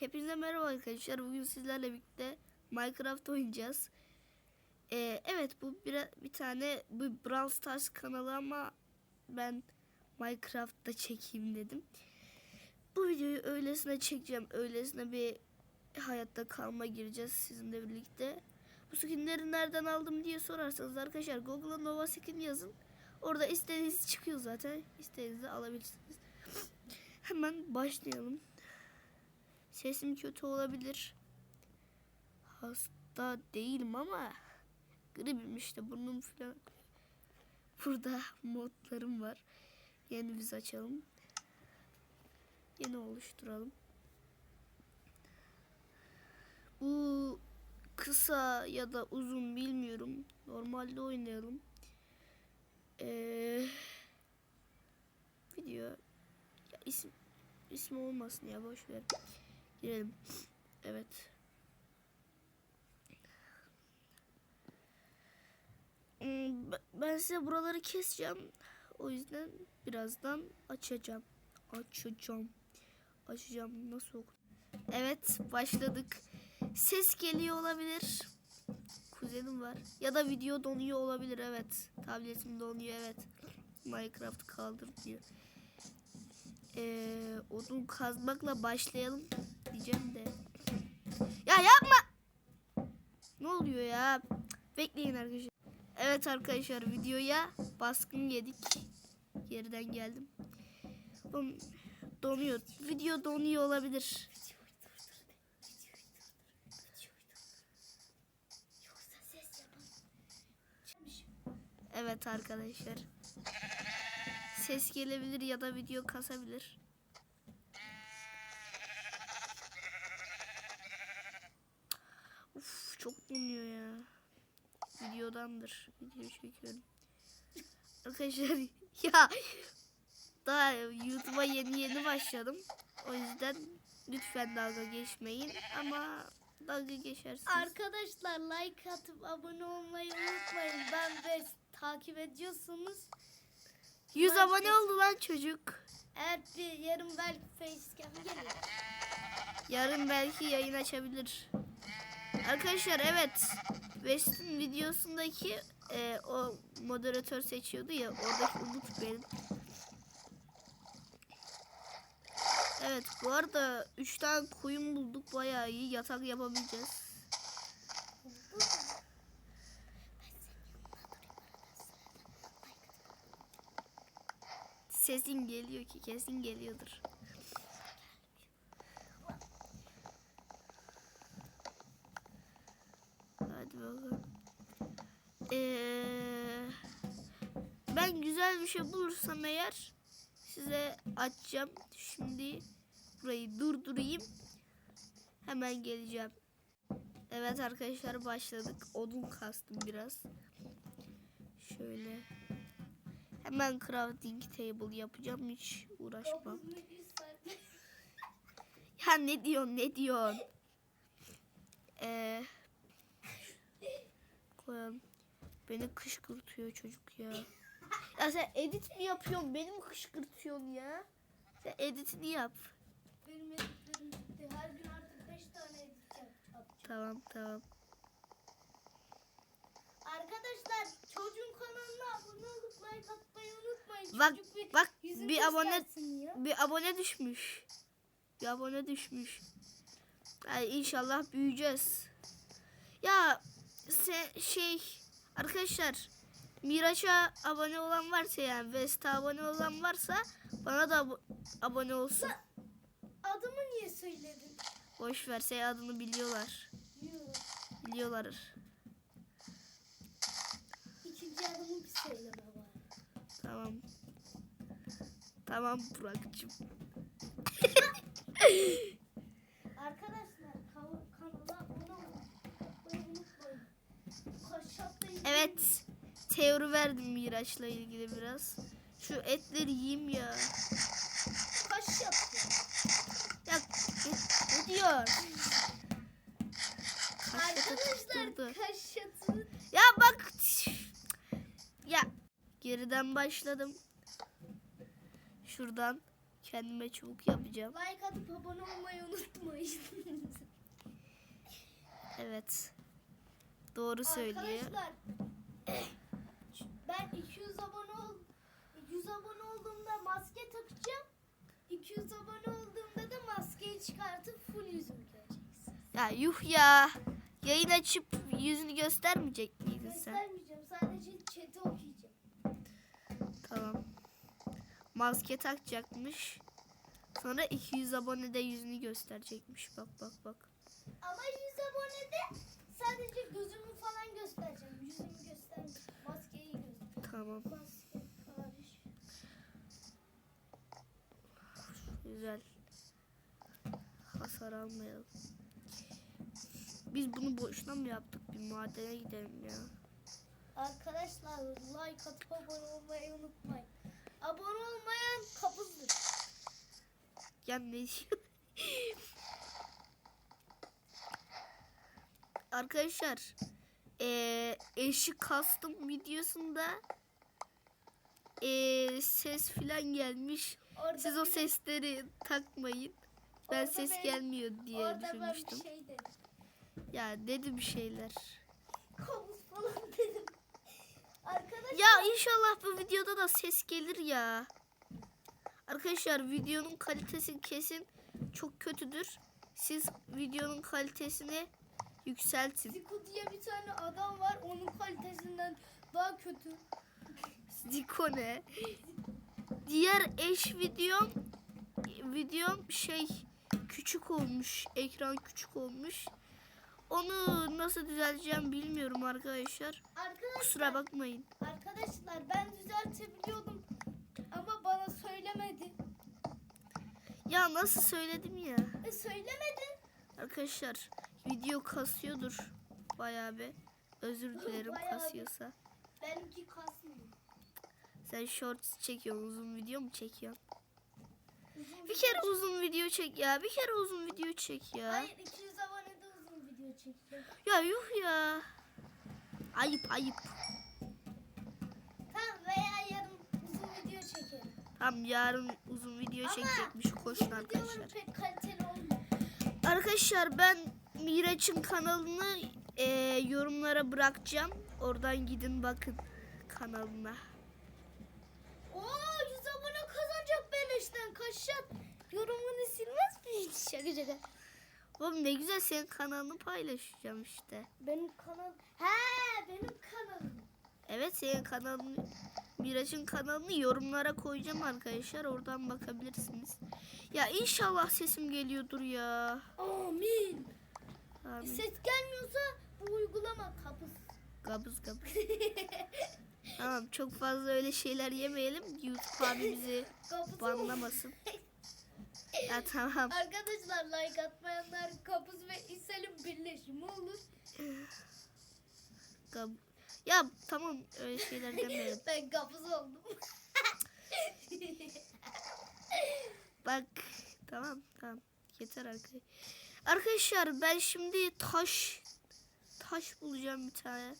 Hepinize merhaba arkadaşlar. Bugün sizlerle birlikte Minecraft oynayacağız. Ee, evet bu bir, bir tane bu Brawl Stars kanalı ama ben Minecraft'ta çekeyim dedim. Bu videoyu öylesine çekeceğim. Öylesine bir hayatta kalma gireceğiz sizinle birlikte. Bu skinleri nereden aldım diye sorarsanız arkadaşlar Google'a Nova Skin yazın. Orada istediğiniz çıkıyor zaten. İstediğinizi alabilirsiniz. Hemen başlayalım. Sesim kötü olabilir. Hasta değilim ama gribim işte burnum falan. Burada modlarım var. Yeni biz açalım. Yeni oluşturalım. Bu kısa ya da uzun bilmiyorum. Normalde oynayalım. Ee, video ya isim ismi olmasın ya boş ver. Girelim. Evet. Hmm, Ben size buraları keseceğim. O yüzden birazdan açacağım. Açacağım. Açacağım. Nasıl oku? Evet başladık. Ses geliyor olabilir. Kuzenim var. Ya da video donuyor olabilir evet. Tabletim donuyor evet. Minecraft kaldır diyor. Ee, odun kazmakla başlayalım diyeceğim de. Ya yapma. Ne oluyor ya? Bekleyin arkadaşlar. Evet arkadaşlar videoya baskın yedik. Geriden geldim. Oğlum, donuyor. Video donuyor olabilir. Evet arkadaşlar. Ses gelebilir ya da video kasabilir. Çok donuyor ya. Videodandır. Video çekiyorum. Arkadaşlar ya daha YouTube'a yeni yeni başladım. O yüzden lütfen dalga geçmeyin ama dalga geçersiniz. Arkadaşlar like atıp abone olmayı unutmayın. Ben de takip ediyorsunuz. 100 abone oldu lan çocuk. Eğer bir yarın belki facecam gelir. Yarın belki yayın açabilir. Arkadaşlar evet. West'in videosundaki e, o moderatör seçiyordu ya oradaki Umut benim. Evet bu arada 3 tane koyun bulduk bayağı iyi yatak yapabileceğiz. Sesin geliyor ki kesin geliyordur. Bakalım. Ee, ben güzel bir şey bulursam eğer size açacağım. Şimdi burayı durdurayım. Hemen geleceğim. Evet arkadaşlar başladık. Odun kastım biraz. Şöyle. Hemen crafting table yapacağım. Hiç uğraşmam. Ya ne diyorsun ne diyorsun? Ee, koyalım. Beni kışkırtıyor çocuk ya. Ya sen edit mi yapıyorsun? Beni mi kışkırtıyorsun ya? Sen editini yap. Benim editlerim bitti. Her gün artık 5 tane edit yapacağım. Tamam tamam. Arkadaşlar çocuğun kanalına abone olup like atmayı unutmayın. Bak, Çocuk bir, bak, yüzünü bir abone- ya. Bir abone düşmüş. Bir abone düşmüş. Yani inşallah büyüyeceğiz. Ya se şey arkadaşlar Miraç'a abone olan varsa yani West'e abone olan varsa bana da abo- abone olsun. Adımı niye söyledin? Boş ver sen adını biliyorlar. Yok. Biliyorlar. İkinci adımı bir söyleme var. Tamam. Tamam Burak'cığım. Arkadaşlar Evet. Teori verdim Miraç'la ilgili biraz. Şu etleri yiyeyim ya. Kaş yapıyor. Ya ne, diyor? Arkadaşlar kaş yatı. Ya bak. Ya geriden başladım. Şuradan kendime çubuk yapacağım. Like atıp abone olmayı unutmayın. Evet. Doğru söylüyor. Arkadaşlar ben 200 abone ol 100 abone olduğumda maske takacağım. 200 abone olduğumda da maskeyi çıkartıp full yüzümü göreceksiniz. Ya yuh ya. Yayın açıp yüzünü göstermeyecek miydin sen? Göstermeyeceğim. Sadece chat'i okuyacağım. Tamam. Maske takacakmış. Sonra 200 abonede yüzünü gösterecekmiş. Bak bak bak. Ama 100 abonede Güzel. Hasar almayalım. Biz bunu boşuna mı yaptık? Bir madene gidelim ya. Arkadaşlar like atıp abone olmayı unutmayın. Abone olmayan kapızdır. Ya ne? Arkadaşlar eee eşi kastım videosunda eee, ses filan gelmiş. Orada Siz o bir- sesleri takmayın. Ben Orada ses ben- gelmiyor diye Orada ben bir düşünmüştüm. şey dedim. Ya dedi bir şeyler. Kabus falan dedim. Arkadaşlar Ya inşallah bu videoda da ses gelir ya. Arkadaşlar videonun kalitesi kesin çok kötüdür. Siz videonun kalitesini yükseltin. Ziku diye bir tane adam var. Onun kalitesinden daha kötü. Diko ne? Diğer eş videom videom şey küçük olmuş. Ekran küçük olmuş. Onu nasıl düzelteceğim bilmiyorum arkadaşlar. Arkadaşlar, Kusura bakmayın. arkadaşlar ben düzeltebiliyordum. Ama bana söylemedi. Ya nasıl söyledim ya? E söylemedi. Arkadaşlar video kasıyordur bayağı bir. Özür dilerim Bayağı kasıyorsa. Benimki kasmıyor. Sen shorts çekiyorsun uzun video mu çekiyorsun? Uzun Bir kere uzun video çek ya. Bir kere uzun video çek ya. Hayır 200 abonede uzun video çekeceğim. Ya yuh ya. Ayıp ayıp. Tamam veya yarın uzun video çekerim. Tam yarın uzun video Ama çekecekmiş. Koşun arkadaşlar. pek kaliteli olmuyor. Arkadaşlar ben Miraç'ın kanalını e, yorumlara bırakacağım. Oradan gidin bakın kanalına. Oo 100 abone kazanacak kaşat. Yorumunu silmez mi hiç? Şaka şaka. Oğlum ne güzel senin kanalını paylaşacağım işte. Benim kanal. He benim kanalım. Evet senin kanalını Miraç'ın kanalını yorumlara koyacağım arkadaşlar. Oradan bakabilirsiniz. Ya inşallah sesim geliyordur ya. Amin. Amin. Ses gelmiyorsa bu uygulama kapız. Gabız gabız. Tamam çok fazla öyle şeyler yemeyelim. YouTube abi bizi banlamasın. Ya tamam. Arkadaşlar like atmayanlar kapız ve İsel'in birleşimi olur. Gab ya tamam öyle şeyler demeyelim. ben kapız oldum. Bak tamam tamam yeter arkadaşlar. Arkadaşlar ben şimdi taş taş bulacağım bir tane.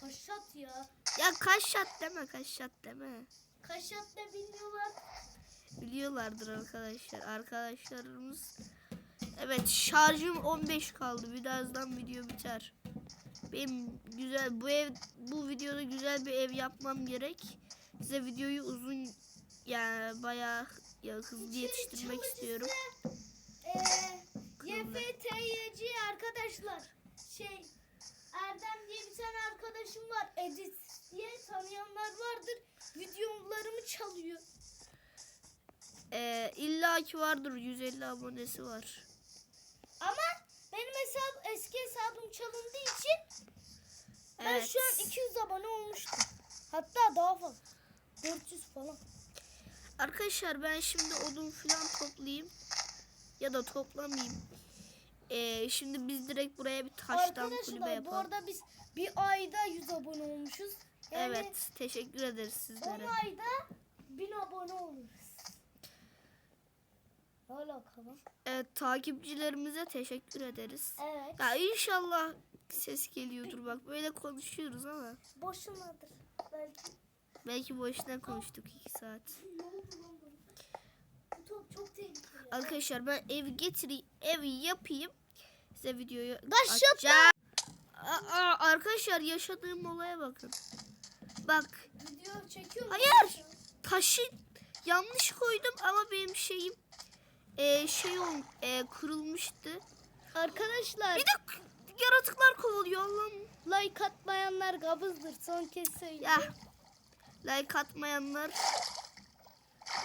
Kaşat ya. Ya kaşat deme kaşat deme. Kaşat ne bilmiyorlar. Biliyorlardır arkadaşlar. Arkadaşlarımız Evet şarjım 15 kaldı. Birazdan video biter. Benim güzel bu ev bu videoda güzel bir ev yapmam gerek. Size videoyu uzun yani bayağı ya hızlı yetiştirmek istiyorum. Eee Kırıldı. YFTYC arkadaşlar. Şey Erdem diye bir tane arkadaşım var. Edit diye tanıyanlar vardır. Videolarımı çalıyor. Ee, illa ki vardır 150 abonesi var. Ama benim hesap eski hesabım çalındığı için ben Evet. şu an 200 abone olmuştum. Hatta daha fazla. 400 falan. Arkadaşlar ben şimdi odun falan toplayayım. Ya da toplamayayım. Ee, şimdi biz direkt buraya bir taştan kulübe Arkadaşlar bu yapalım. arada biz bir ayda 100 abone olmuşuz. Yani evet teşekkür ederiz 10 sizlere. ayda 1000 abone oluruz. Ne alaka lan? Evet takipçilerimize teşekkür ederiz. Evet. Ya inşallah ses geliyordur bak böyle konuşuyoruz ama. Boşunadır. Belki. Belki boşuna konuştuk 2 saat. Çok tehlikeli. Arkadaşlar ben evi getireyim evi yapayım. Size videoyu. Aa, aa, arkadaşlar yaşadığım olaya bakın. Bak Video çekiyor? Hayır. taşı yanlış koydum ama benim şeyim e, şey ol, e, kurulmuştu. Arkadaşlar Bir de yaratıklar kovalıyor Allah'ım. like atmayanlar gabızdır. Son kez söyleyeyim. Ya like atmayanlar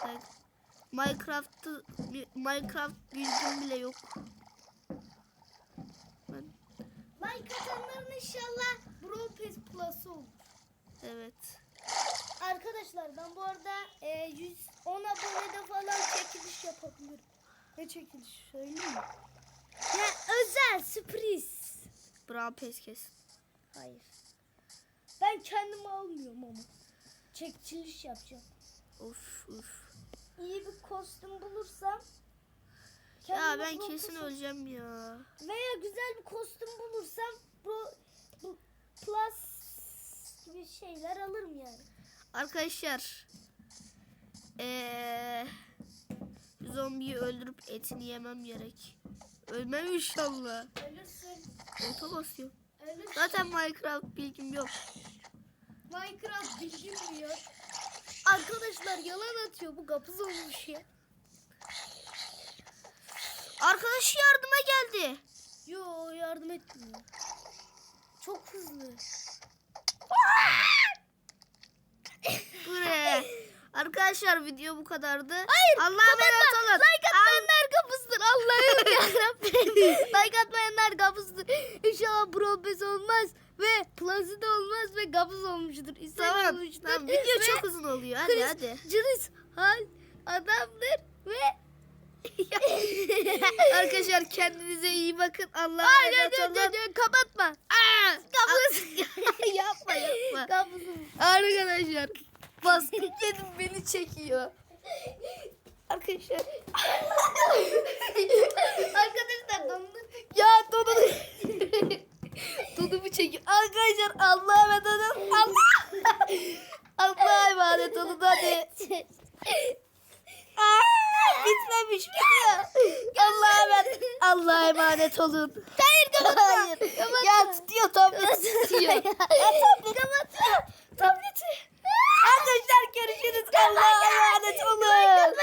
like, Minecraft'ı Minecraft bilgim bile yok. Ben, Like atanların inşallah Bro Plus olur. Evet. Arkadaşlar ben bu arada e, 110 abonede falan çekiliş yapabilirim. Ne çekiliş söyleyeyim mi? Ya özel sürpriz. Brown pes kes. Hayır. Ben kendimi almıyorum ama. Çekiliş yapacağım. Of of. İyi bir kostüm bulursam Ya ben kesin Pass- öleceğim ya. Veya güzel bir kostüm bulursam Bro bu- Plus gibi şeyler alırım yani. Arkadaşlar eee zombiyi öldürüp etini yemem gerek. Ölmem inşallah. Ölürsün. Ota basıyor. Ölürsün. Zaten Minecraft bilgim yok. Minecraft bilmiyor. Arkadaşlar yalan atıyor. Bu kapız olmuş ya. Arkadaşı yardıma geldi. Yo yardım etmiyor. Çok hızlı. Bu ne? Arkadaşlar video bu kadardı. Hayır. Allah'a emanet olun. Like atmayanlar kapısıdır. Allah'ım yarabbim. like atmayanlar kapısıdır. İnşallah Brobes olmaz. Ve Plaza da olmaz ve kapız olmuştur. İster Tamam. olmuştur. tamam. Video Ve çok uzun oluyor. Hadi Chris hadi. Chris hal adamdır ve Arkadaşlar kendinize iyi bakın. Allah'a emanet olun. kapatma. Aa, Kapız. yapma yapma. Kapız. Arkadaşlar baskın yedim beni çekiyor. Arkadaşlar. Arkadaşlar dondur. Ya Dodu. Dodumu çekiyor. Arkadaşlar Allah'a emanet olun. Allah. Allah'a emanet olun hadi. Bitmemiş bitiyor. Allah'a emanet. Allah'a emanet olun. Hayır kapatma. Hayır. Ya tutuyor tablet tutuyor. Ya tablet kapatıyor. Tableti. Arkadaşlar görüşürüz. Allah'a emanet olun.